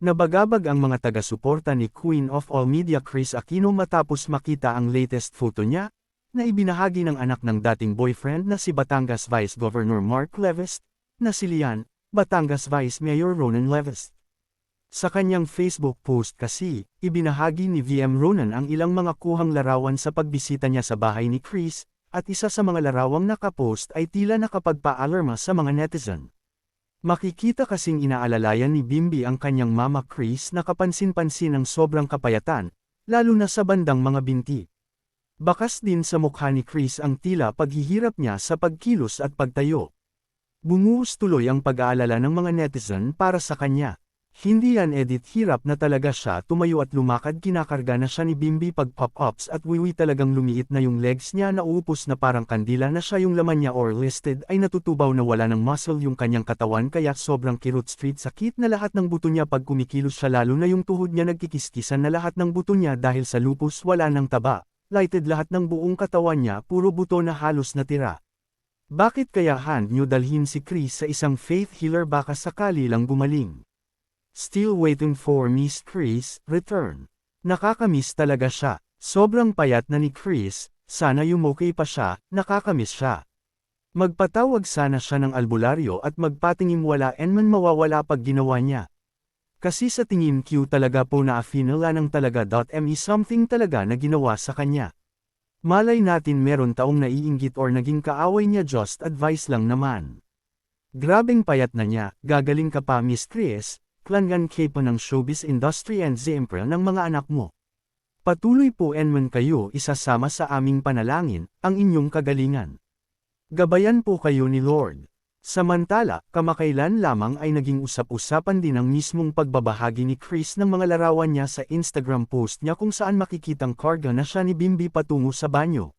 Nabagabag ang mga taga-suporta ni Queen of All Media Chris Aquino matapos makita ang latest photo niya, na ibinahagi ng anak ng dating boyfriend na si Batangas Vice Governor Mark Leves, na si Lian, Batangas Vice Mayor Ronan Leves. Sa kanyang Facebook post kasi, ibinahagi ni VM Ronan ang ilang mga kuhang larawan sa pagbisita niya sa bahay ni Chris, at isa sa mga larawang nakapost ay tila nakapagpa-alarma sa mga netizen. Makikita kasing inaalalayan ni Bimbi ang kanyang mama Chris na kapansin-pansin ang sobrang kapayatan, lalo na sa bandang mga binti. Bakas din sa mukha ni Chris ang tila paghihirap niya sa pagkilos at pagtayo. Bumuhos tuloy ang pag-aalala ng mga netizen para sa kanya. Hindi yan edit hirap na talaga siya tumayo at lumakad kinakarga na siya ni Bimbi pag pop-ups at wiwi talagang lumiit na yung legs niya na uupos na parang kandila na siya yung laman niya or listed ay natutubaw na wala ng muscle yung kanyang katawan kaya sobrang kirot street sakit na lahat ng buto niya pag kumikilos siya lalo na yung tuhod niya nagkikiskisan na lahat ng buto niya dahil sa lupus wala ng taba. Lighted lahat ng buong katawan niya puro buto na halos natira. Bakit kaya hand nyo dalhin si Chris sa isang faith healer baka sakali lang gumaling? Still waiting for Miss Chris, return. Nakakamiss talaga siya. Sobrang payat na ni Chris, sana yumukay pa siya, nakakamiss siya. Magpatawag sana siya ng albularyo at magpatingin wala and man mawawala pag ginawa niya. Kasi sa tingin Q talaga po na afinala ng talaga .me something talaga na ginawa sa kanya. Malay natin meron taong naiinggit or naging kaaway niya just advice lang naman. Grabing payat na niya, gagaling ka pa Miss Chris, klangan po ng showbiz industry and siyempre ng mga anak mo. Patuloy po enman kayo isasama sa aming panalangin, ang inyong kagalingan. Gabayan po kayo ni Lord. Samantala, kamakailan lamang ay naging usap-usapan din ang mismong pagbabahagi ni Chris ng mga larawan niya sa Instagram post niya kung saan makikitang karga na siya ni Bimbi patungo sa banyo.